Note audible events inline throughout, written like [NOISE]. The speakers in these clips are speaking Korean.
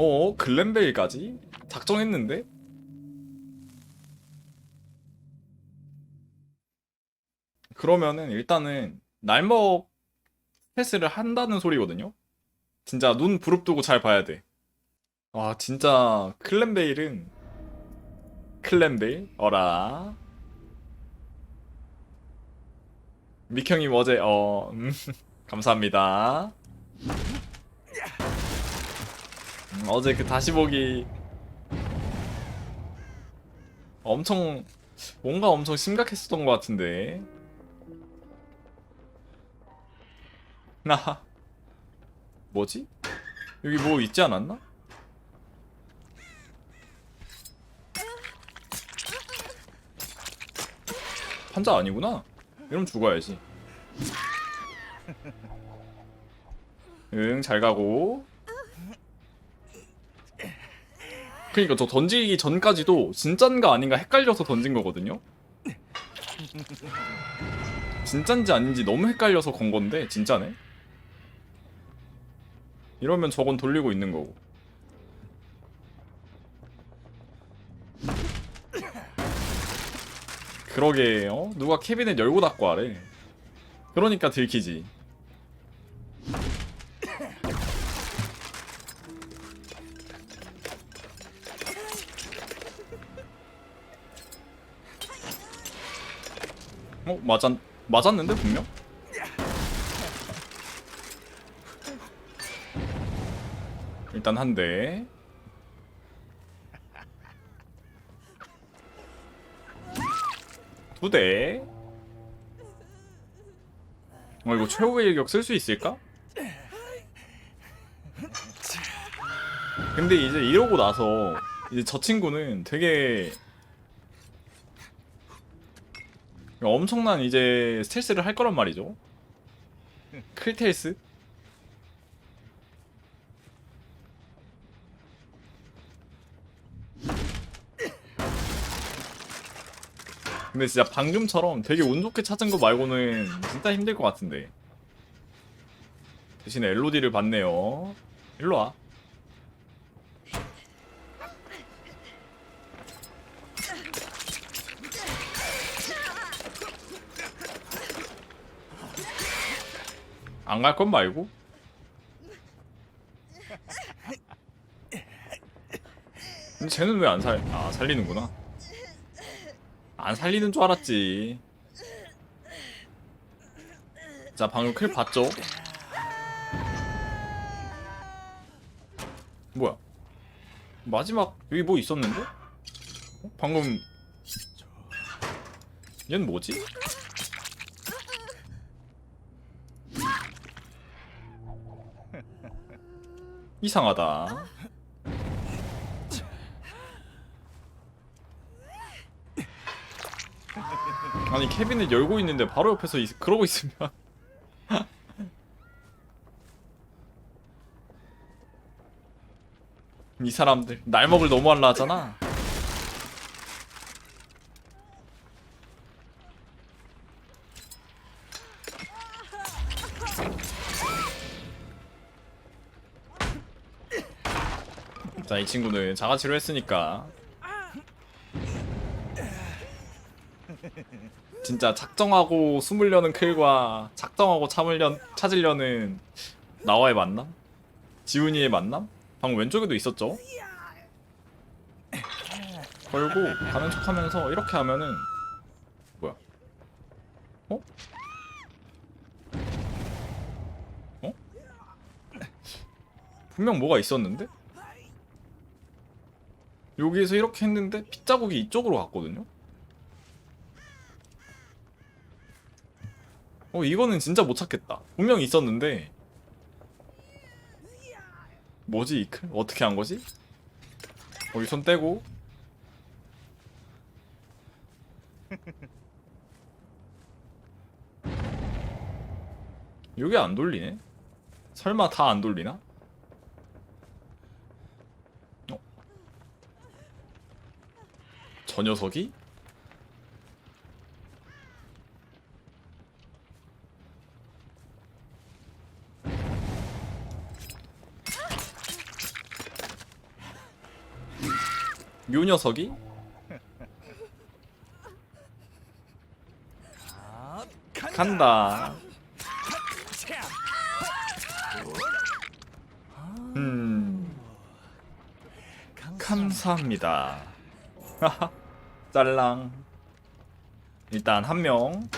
어 글렌베일까지? 작정했는데? 그러면은 일단은 날먹 패스를 한다는 소리거든요? 진짜 눈 부릅뜨고 잘 봐야 돼. 와 진짜 클렌베일은 클렌베일 어라 미형님 어제 어 음, [LAUGHS] 감사합니다. 음, 어제 그 다시 보기 엄청 뭔가 엄청 심각했었던 것 같은데 나 뭐지? 여기 뭐 있지 않았나? 판자 아니구나. 이러면 죽어야지. [LAUGHS] 응, 잘 가고. 그니까 저 던지기 전까지도 진짠가 아닌가 헷갈려서 던진 거거든요? 진짠지 아닌지 너무 헷갈려서 건 건데, 진짜네? 이러면 저건 돌리고 있는 거고. 그러게, 어? 누가 캐비넷 열고 닫고 하래. 그러니까 들키지. 어? 맞았, 맞았는데, 분명? 일단 한 대. 두 대. 어, 이거 최후의 일격 쓸 수 있을까? 근데 이제 이러고 나서 이제 저 친구는 되게 엄청난 이제 스텔스를 할 거란 말이죠. 클테일스? 근데 진짜 방금처럼 되게 운 좋게 찾은 거 말고는 진짜 힘들 것 같은데. 대신에 엘로디를 받네요. 일로 와. 안 갈 건 말고. 근데 쟤는 왜 안 살? 아 살리는구나. 안 살리는 줄 알았지. 자, 방금 클 봤죠? 뭐야? 마지막 여기 뭐 있었는데? 어? 방금 얘는 뭐지? 이상하다. 아니 캐비넷 열고 있는데 바로 옆에서 있, 그러고 있으면 [LAUGHS] 이 사람들 날 먹을 너무 할라 하잖아 자 이 친구는 자가치료 했으니까 진짜 작정하고 숨으려는 클과 작정하고 참으려 찾으려는 나와의 만남? 지훈이의 만남? 방금 왼쪽에도 있었죠? 걸고 가는 척하면서 이렇게 하면은 뭐야? 어? 어? 분명 뭐가 있었는데? 여기에서 이렇게 했는데 핏자국이 이쪽으로 갔거든요? 어 이거는 진짜 못 찾겠다 분명 있었는데 뭐지 이클? 어떻게 한 거지? 거기 손 떼고 [LAUGHS] 이게 안 돌리네? 설마 다 안 돌리나? 저 녀석이? 요 녀석이 간다. 음, 감사합니다. [LAUGHS] 짤랑. 일단 한 명.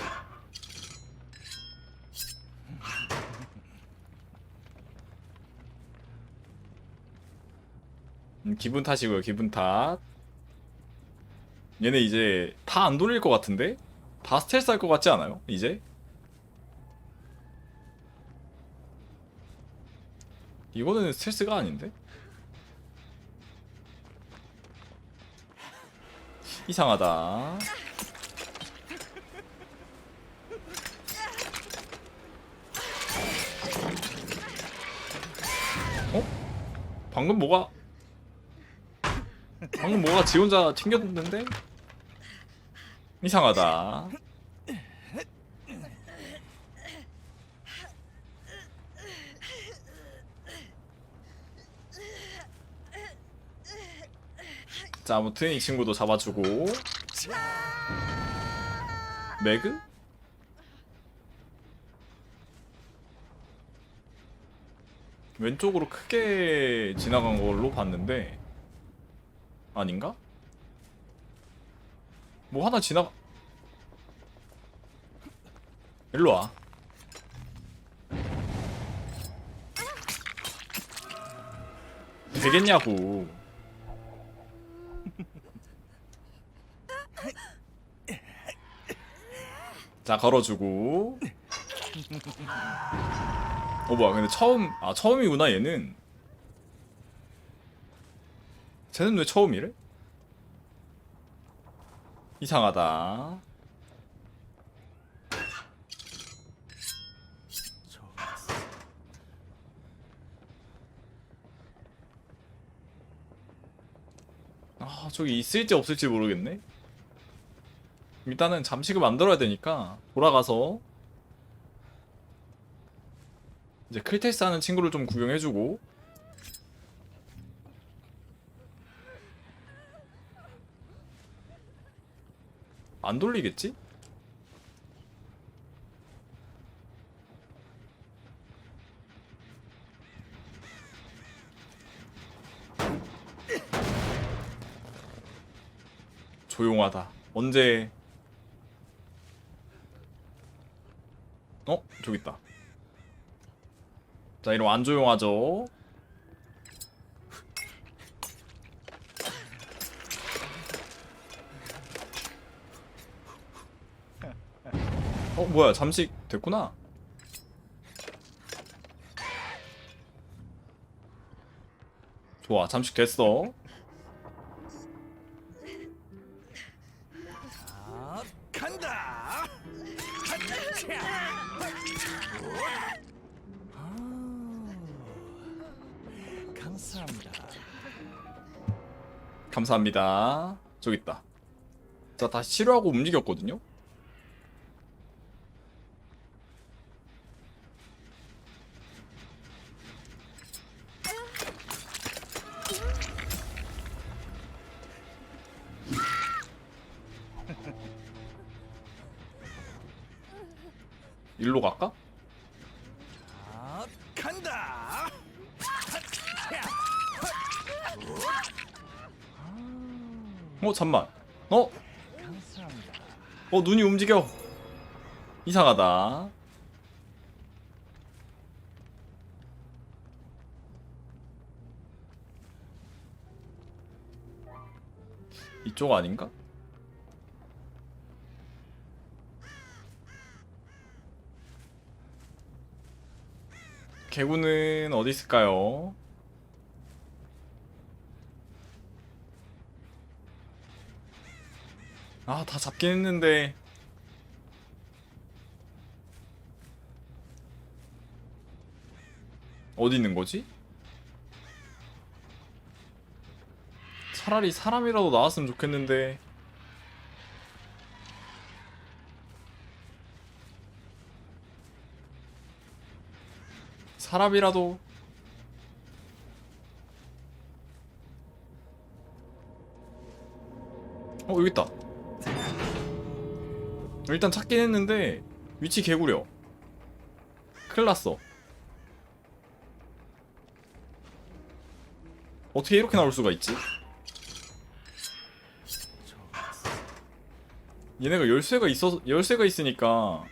음, 기분 탓이고요, 기분 탓. 얘네 이제 다 안 돌릴 것 같은데? 다 스텔스 할 것 같지 않아요? 이제? 이거는 스텔스가 아닌데? 이상하다. 어? 방금 뭐가 방금 뭐가 지 혼자 튕겼는데? 이상하다. 자, 아무튼 이 친구도 잡아주고. 매그? 왼쪽으로 크게 지나간 걸로 봤는데 아닌가? 뭐 하나 지나 일로 와. 되겠냐고. 자 걸어주고. 어 뭐야 근데 처음 아 처음이구나 얘는. 쟤는 왜 처음이래? 이상하다. 아 저기 있을지 없을지 모르겠네. 일단은 잠식을 만들어야 되니까 돌아가서 이제 클테스 하는 친구를 좀 구경해주고 안 돌리겠지? 조용하다. 언제? 어? 저기 있다. 자, 이러면 안 조용하죠. 어, 뭐야? 잠식 됐구나. 좋아, 잠식 됐어. 감사합니다. 감사합니다. 저기 있다. 자, 다시 치료하고 움직였거든요? 일로 갈까? 아, 간다. 어, 잠만. 어? 어, 눈이 움직여. 이상하다. 이쪽 아닌가? 개구는 어디 있을까요? 아, 다 잡긴 했는데. 어디 있는 거지? 차라리 사람이라도 나왔으면 좋겠는데. 사람이라도 여기 있다 일단 찾긴 했는데 위치 개구려 큰일 났어 어떻게 이렇게 나올 수가 있지? 얘네가 열쇠가 있어 열쇠가 있으니까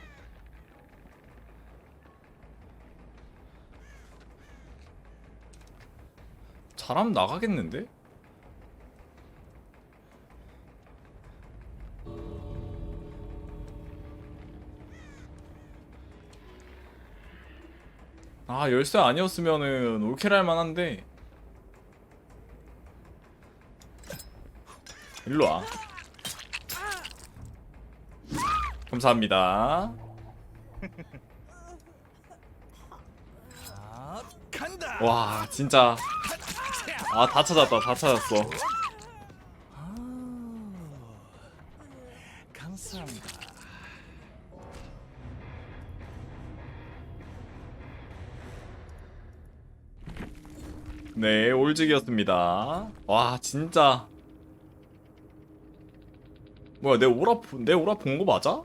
잘하면 나가겠는데? 아 열쇠 아니었으면은 올킬할 만한데 일로 와 감사합니다. 와 진짜 아 다 찾았다 다 찾았어 아, 감사합니다. 네 올직이었습니다 와 진짜 뭐야 내 오라 보- 내 오라 본 거 맞아?